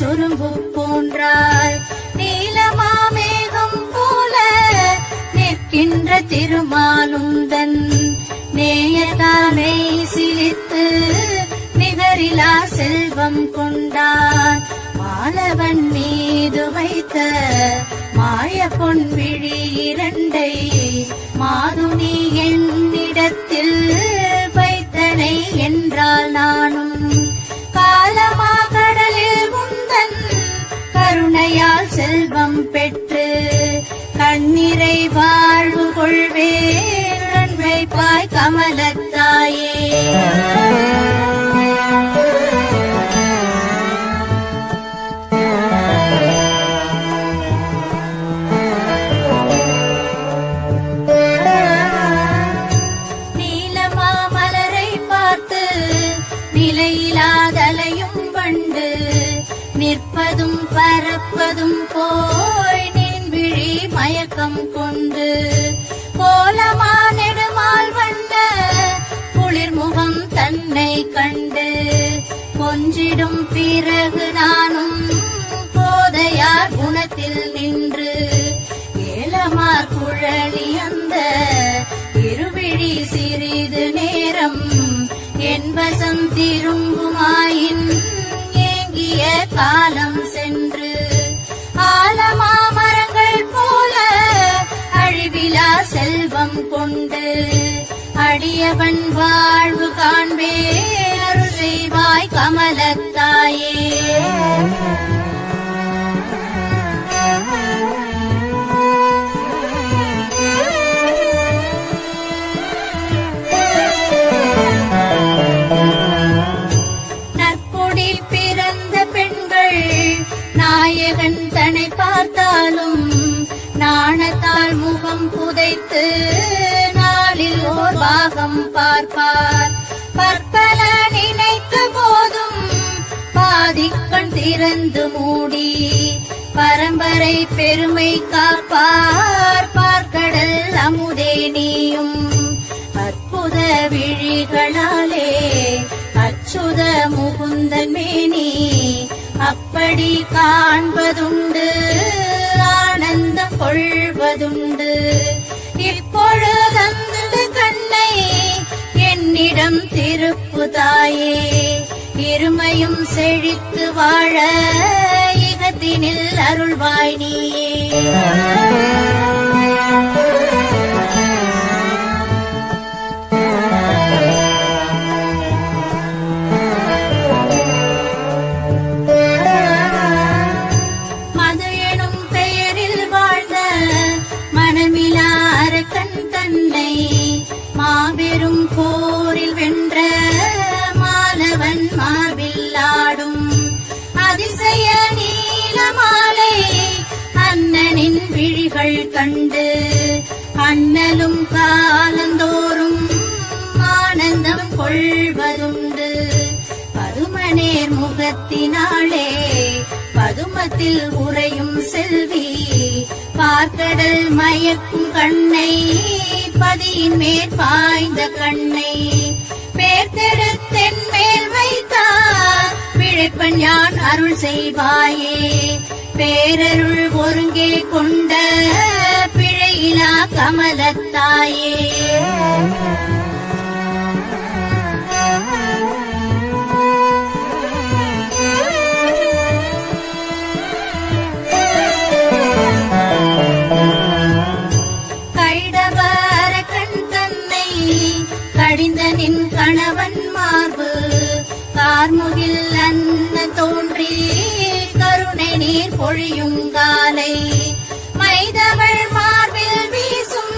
சுரும்பு போன்றாய். நீலமாமேகம் போல நிற்கின்ற திருமாலுந்தன் நேயதானை சிலித்து நிகரிலா செல்வம் கொண்டான் மாலவன் மீது வைத்த மாய பொன் விழி இரண்டை மாதுனி என்னிடத்தில் வைத்தனை என்றால் நானும். காலமாக தன் கருணையால் செல்வம் பெற்று கண்ணீரை வாழ்வு கொள்வேன். நன்மை பாய் கமலத்தாயே. நீலமாமலரை பார்த்து நிலையிலாதலையும் நிற்பதும் பறப்பதும் போய் நின் விழி மயக்கம் கொண்டு. கோலமா நெடுமால் வந்த குளிர்முகம் தன்னை கண்டு. கொஞ்சிடும் பிறகு நானும் போதையார் குணத்தில் நின்று. ஏலமார் குழலி அந்த இருவிழி சிறிது நேரம். என் வசம் திரும்புமாயின் ஏங்கிய காலம் சென்று ஆலமா மரங்கள் போல அழிவிலா செல்வம் கொண்டு அடியவன் வாழ்வு காண்பே அருள் செய்வாய் கமலத்தாயே பார்த்தாலும் நாணத்தால் முகம் புதைத்து நாளில் ஓர் பாகம் பார்ப்பார். பற்பல நினைத்த போதும் பாதிக்கண் திறந்து மூடி பரம்பரை பெருமை காப்பார். பார்க்கடல் அமுதே நீயும் அற்புத விழிகளாலே அச்சுத முகுந்தன் மேனி. அப்படி காண்பதுண்டு என்னிடம் திருப்பு தாயே. இருமையும் செழித்து வாழ இகத்தினில் அருள்வாய் நீயே. மாபெரும் போ வென்ற மாலவன் மார்பில் ஆடும் அதிசய நீலமாலை அண்ணனின் விழிகள் கண்டு அண்ணலும் காலந்தோறும் ஆனந்தம் கொள்வதுண்டு. பதுமனேர் முகத்தினாலே பதுமத்தில் உறையும் செல்வி பார்க்கடல் மயக்கும் கண்ணை பதியின் மேற்பாய்ந்த கண்ணை. பேர்த்தெடுத்தென் மேல் வைத்தார். பிழைப்பன் யான் அருள் செய்வாயே? பேரருள் ஒருங்கே கொண்ட பிழையிலா கமலத்தாயே. கார்முகில் அன்ன தோன்றி கருணை நீர் பொழியுங்காலை மைதவள் மார்பில் வீசும்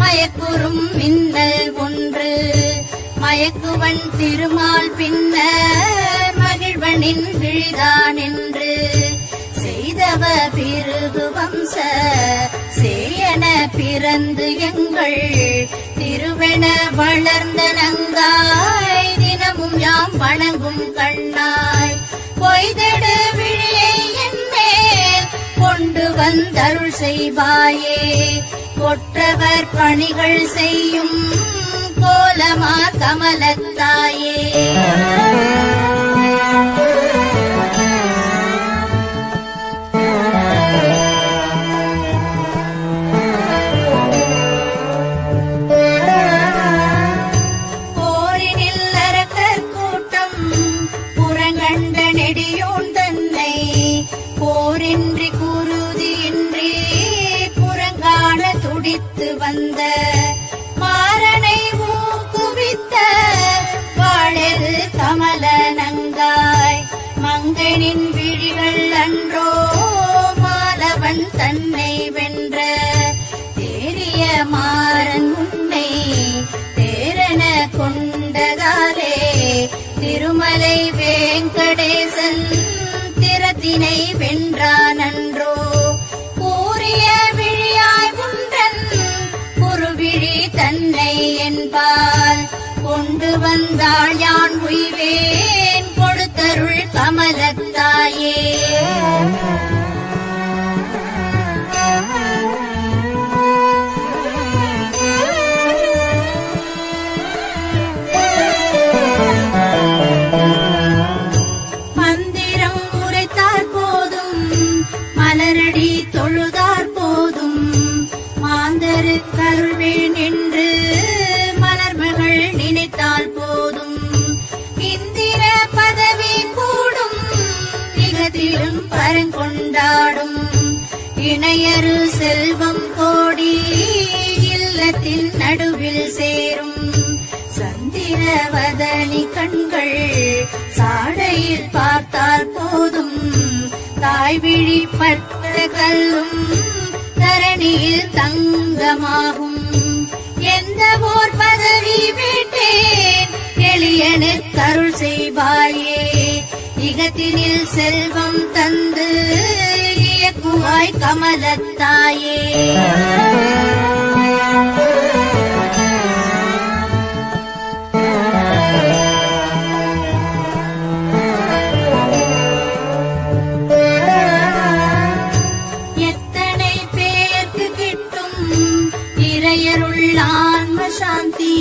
மயக்குறும் மின்னல் ஒன்று. மயக்குவன் திருமால் பின்னர் மகிழ்வனின் விழிதான் என்று செய்தவ பிறகு வம்ச சேயன பிறந்து எங்கள் திருவென வளர்ந்த நங்காய். தினமும் யாம் வணங்கும் கண்ணாய். பொய்தெடு விழியை என்மேல் கொண்டு வந்தருள் செய்வாயே. கொற்றவர் பணிகள் செய்யும் கோலமா கமலத்தாயே. வந்தாள் சந்திரவதனி கண்கள் சாடையில் பார்த்தால் போதும். தாய்விழி பட்ட கல்லும் தரணியில் தங்கமாகும். எந்த ஓர் பதவி விட்டேன்? எளியனு கருள் செய்வாயே. இகத்தினில் செல்வம் தந்து இயக்குவாய் கமலத்தாயே சாந்தி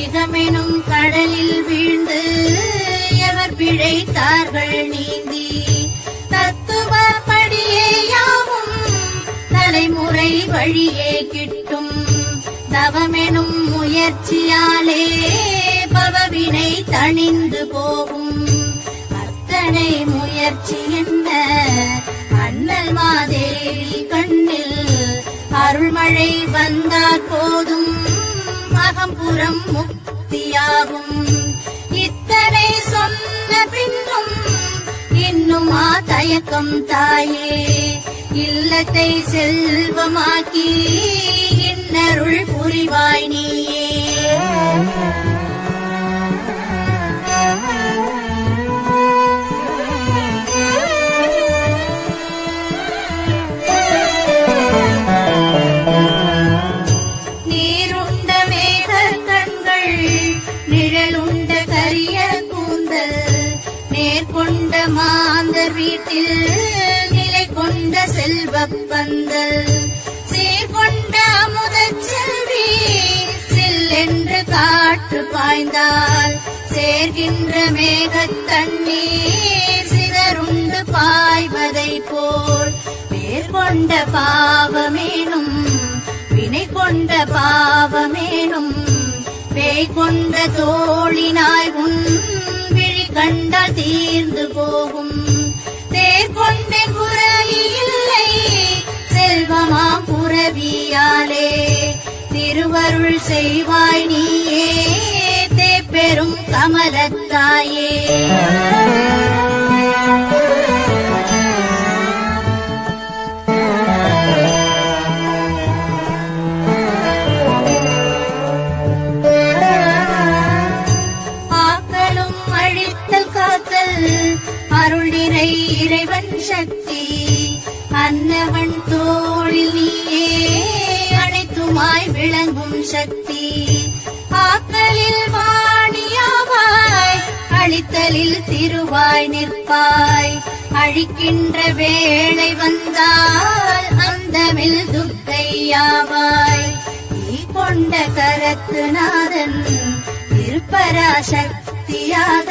இகமெனும் கடலில் வீழ்ந்து எவர் பிழைத்தார்கள் நீந்தி. தத்துவ படியே யாவும் தலைமுறை வழியே கிட்டும். தவமெனும் முயற்சியாலே பவவினை தணிந்து போகும். அத்தனை முயற்சி என்ன? அண்ணல் மாதேவி கண்ணில் அருள்மழை வந்தால் போதும். அகம்புறம் முக்தியாகும். இத்தனை சொன்ன பின்னும் இன்னுமா தயக்கம் தாயே. இல்லத்தை செல்வமாக்கி பந்தல் சீர்கொண்ட அமுதச் செல்வி சில்லென்று காற்று பாய்ந்தால் சேர்கின்ற மேகத் தண்ணீர் சிதறுண்டு பாய்வதை போல். மேற்கொண்ட கொண்ட பாவமேனும் வினை கொண்ட பாவமேனும் பேய் கொண்ட தோழினாய் உன் விழி கண்டால் தீர்ந்து போகும். தேர் கொண்ட குறவி இல்லை மாம் புறவியாலே திருவருள் செய்வாய் நீயே பெரும் கமலத்தாயே. அன்னவன் தோழில் நீயே அனைத்துமாய் விளங்கும் சக்தி. ஆக்கலில் வாணியாவாய் அழித்தலில் திருவாய் நிற்பாய். அழிக்கின்ற வேளை வந்தால் அந்தமில் துர்க்கையாவாய். நீ கொண்ட கரத்து நாதன் திருப்பராசக்தியாக.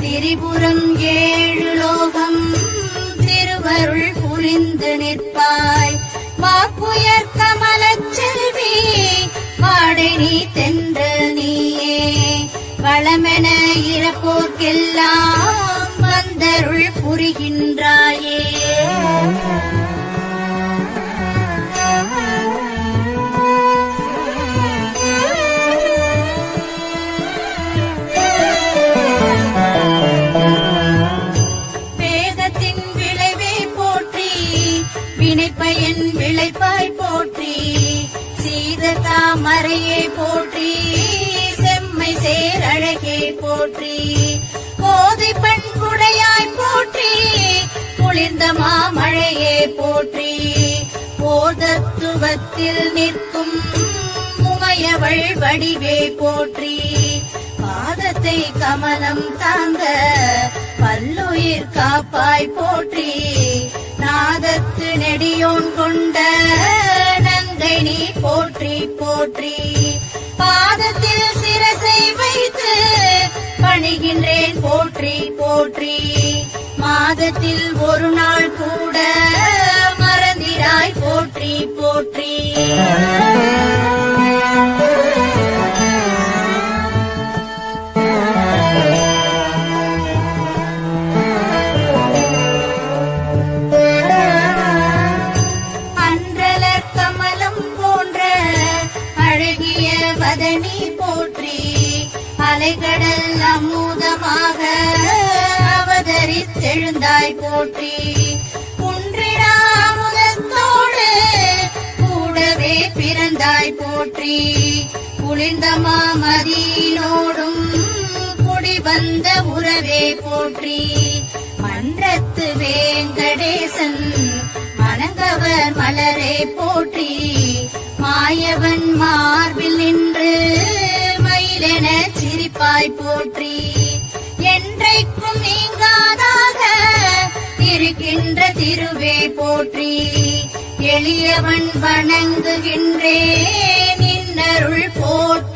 திரிபுரம் ஏழு லோகம் திருவருள் புரிந்து நிற்பாய். வாக்குயர் கமல செல்வி வாடை நீ தென்றல் நீயே. வளமென இறப்போர்க்கெல்லாம் வந்தருள் புரிகின்றாயே. பொழிந்த மாமழையே போற்றி. போதத்துவத்தில் நிற்கும் உமையவள் வடிவே போற்றி. பாதத்தை கமலம் தாங்க பல்லுயிர் காப்பாய் போற்றி. நாதத்து நெடியோன் கொண்ட நங்கை நீ போற்றி போற்றி. பாதத்தில் சிரசை வைத்து பணிகின்றேன் போற்றி போற்றி. மாதத்தில் ஒரு நாள் கூட மறந்திராய் போற்றி போற்றி. கமலம் போன்ற அழகிய போற்றி. அலைகடல் அமுதமாக எழுந்தாய் போற்றி. குன்றிடா அமுதத்தோடு கூடவே பிறந்தாய் போற்றி. குளிர்ந்த மாமதியினோடும் குடி வந்த உறவே போற்றி. மன்றத்து வேங்கடேசன் மணங்கவர் மலரே போற்றி. மாயவன் மார்பில் நின்று மயிலென சிரிப்பாய் போற்றி. என்றைக்கும் நீங்க இருக்கின்ற திருவே போற்றி. எளியவன் வணங்குகின்றேன் நின்னருள் போற்றி.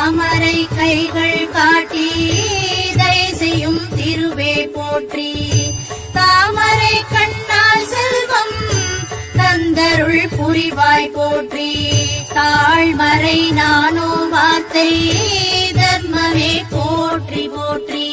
தாமரை கைகள் காட்டி தயை செய்யும் திருவே போற்றி. தாமரை கண்ணால் செல்வம் தந்தருள் புரிவாய் போற்றி. தாழ்மறை நானோ வார்த்தை தர்மமே போற்றி போற்றி.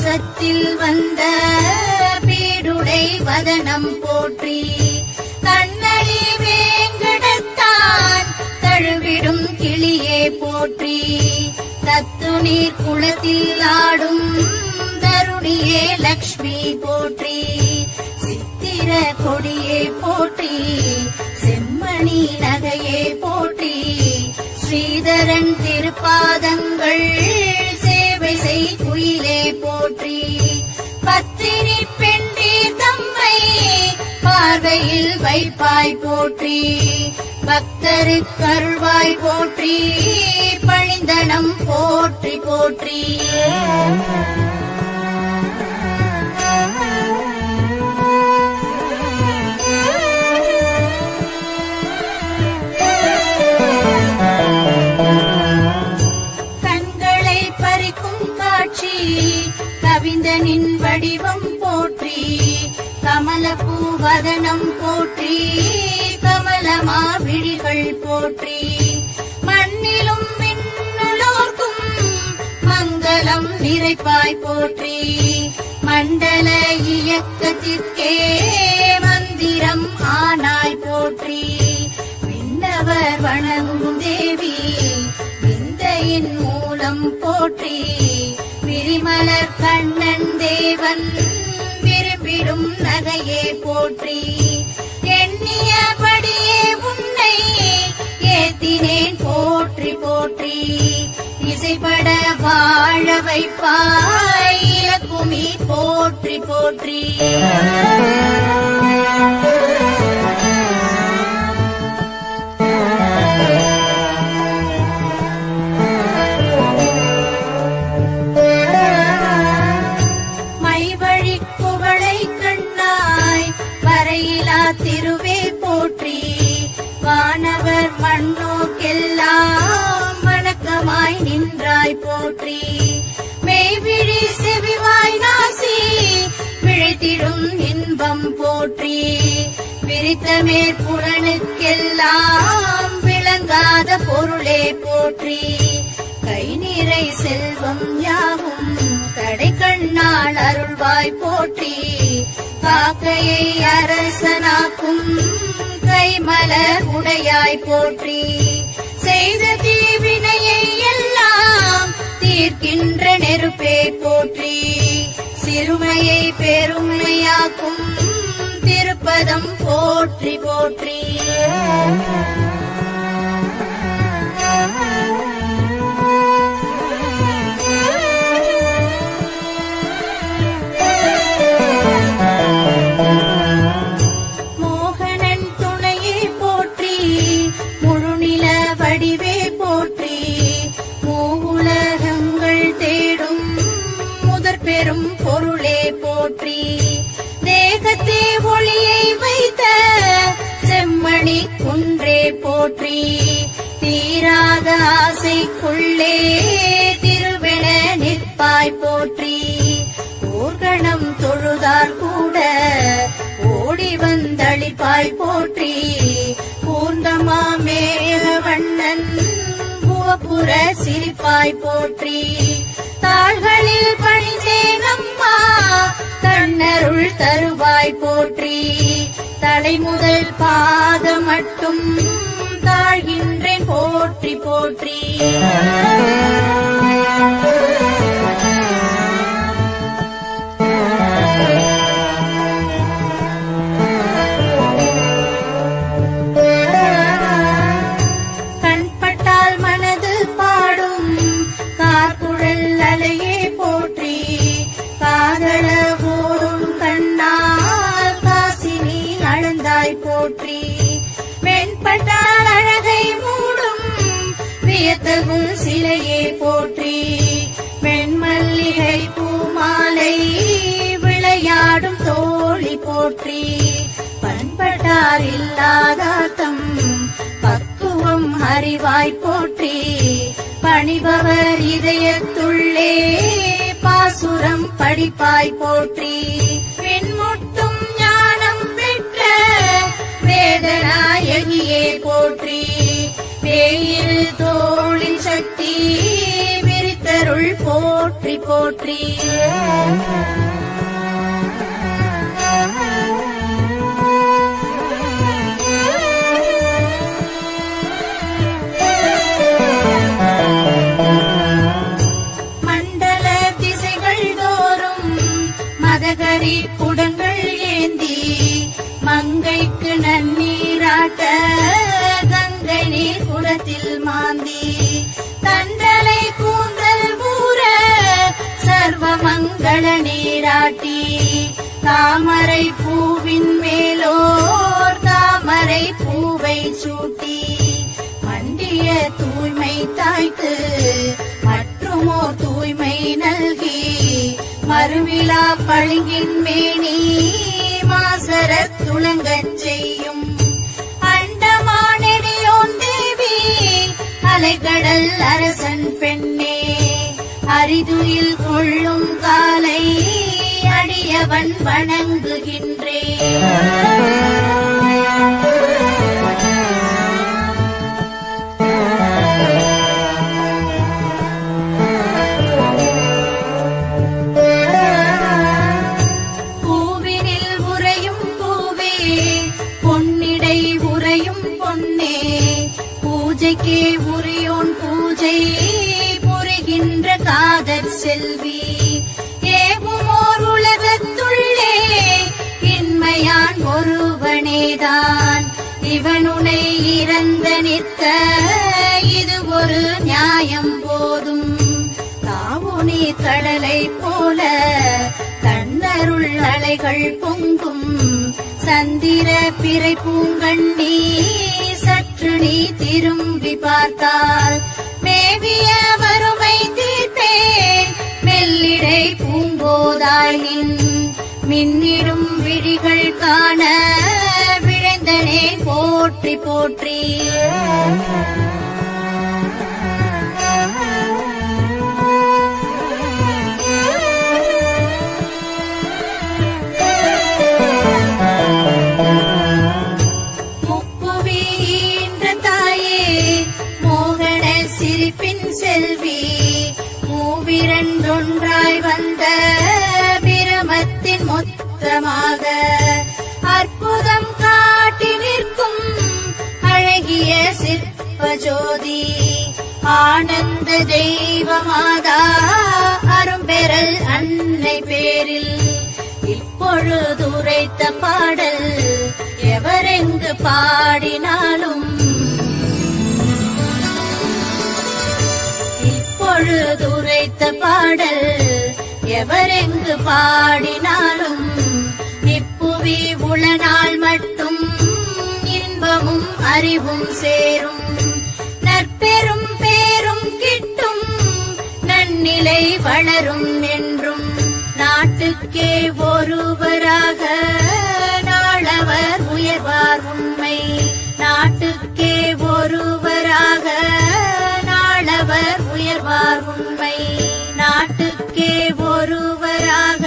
வம்சத்தில் வந்த பீடுடை வதனம் போற்றி கண்ணடி வேங்கடத்தான் தழுவிடும் கிளியே போற்றி. தத்துநீர் குளத்தில் ஆடும் தருணியே லக்ஷ்மி போற்றி. சித்திர கொடியே போற்றி செம்மணி நகையே போற்றி. ஸ்ரீதரன் திருப்பாதங்கள் செய் போற்றி. பத்தினி பெண்டி தம்மை பார்வையில் வைப்பாய் போற்றி. பக்தரு கருள்வாய் போற்றி. பழிந்தனம் போற்றி போற்றி. கண்ணனின் வடிவம் போற்றி கமல பூவதனம் போற்றி கமல மாவிழிகள் போற்றி. மண்ணிலும் மின்னுலோர்க்கும் மங்களம் நிறைப்பாய் போற்றி. மண்டல இயக்கத்திற்கே மந்திரம் ஆனாய் போற்றி. விண்ணவர் வணங்கும் தேவி விந்தையின் மூலம் போற்றி. விரிமலர் கண்ணன் தேவன் விரும்பிடும் நகையே போற்றி. எண்ணியபடியே உன்னை ஏத்தினேன் போற்றி போற்றி. இசைப்பட வாழ வைப்பாய் இலக்குமி போற்றி போற்றி. போற்றி மெய்விழி செவிவாய் நாசி விழித்திடும் இன்பம் போற்றி. விரித்த மேற்புலனுக்கெல்லாம் விளங்காத பொருளே போற்றி. கை நிறை செல்வம் யாவும் கடை கண்ணால் அருள்வாய் போற்றி. காக்கையை அரசனாக்கும் கைமலர் உடையாய் போற்றி. செய்த தீவினையை தீர்க்கின்ற நெருப்பே போற்றி சிறுமையை பெருமையாக்கும் திருப்பதம் போற்றி போற்றி. தோன்றி தீராத ஆசைக்குள்ளே திருவென நிற்பாய் போற்றி. ஊர்கணம் தொழுதார் கூட ஓடி வந்தளிப்பாய் போற்றி. பூர்ணமா மேக வண்ணன் புவப்புற சிரிப்பாய் போற்றி. தாள்களில் பணிந்தேன் அம்மா தன்னருள் தருவாய் போற்றி. தலை முதல் பாதம் மட்டும் தாழ்கின்றேன் போற்றி போற்றி. கண்பட்டால் பாடும் போற்றி. காதல அழகை மூடும் வியத்தகும் சிலையே போற்றி. வெண்மல்லிகை பூமாலை விளையாடும் தோழி போற்றி. பண்பட்டார் இல்லாதாத்தம் பக்குவம் அறிவாய் போற்றி. பணிபவர் இதயத்துள்ளே பாசுரம் படிப்பாய் போற்றி. வேதநாயகியே போற்றி. வேயில் தோளின் சக்தி விரித்தருள் போற்றி போற்றி. மறுவிழா பழுங்கின் மேனி மாசர துளங்கச் செய்யும். அண்டமானடியோன் தேவி அலைக்கடல் அரசன் பெண்ணே. அரிதுயில் கொள்ளும் காலை அடியவன் வணங்குகின்றே. செல்வி ஏவும் ஓர் உலகத்துள்ளே இன்மையான் ஒருவனேதான். இவனுனை இறந்த நிற்க இது ஒரு நியாயம் போதும். தாவுனி கடலை போல தன்னருள் அலைகள் பொங்கும். சந்திர பிறை பூங்கண்ணி சற்று நீ திரும்பி பார்த்தால் மேவிய வறுமை தீர்ப்பேன் மெல்லிடை பூங்கோதாய் நின். மின்னிடும் விழிகள் காண விழைந்தனே போற்றி போற்றி. நாளும் இப்பொழுதுரைத்த பாடல் எவரெங்கு பாடினாலும் இப்புவி உளனால் மட்டும் இன்பமும் அறிவும் சேரும். நற்பெரும் பேரும் கிட்டும் நன்னிலை வளரும் என்றும் நாட்டுக்கே ஒருவராக நாளவர் உயர்வார் உண்மை. நாட்டுக்கே ஒருவராக நாளவர் உயர்வார் உண்மை. நாட்டுக்கே ஒருவராக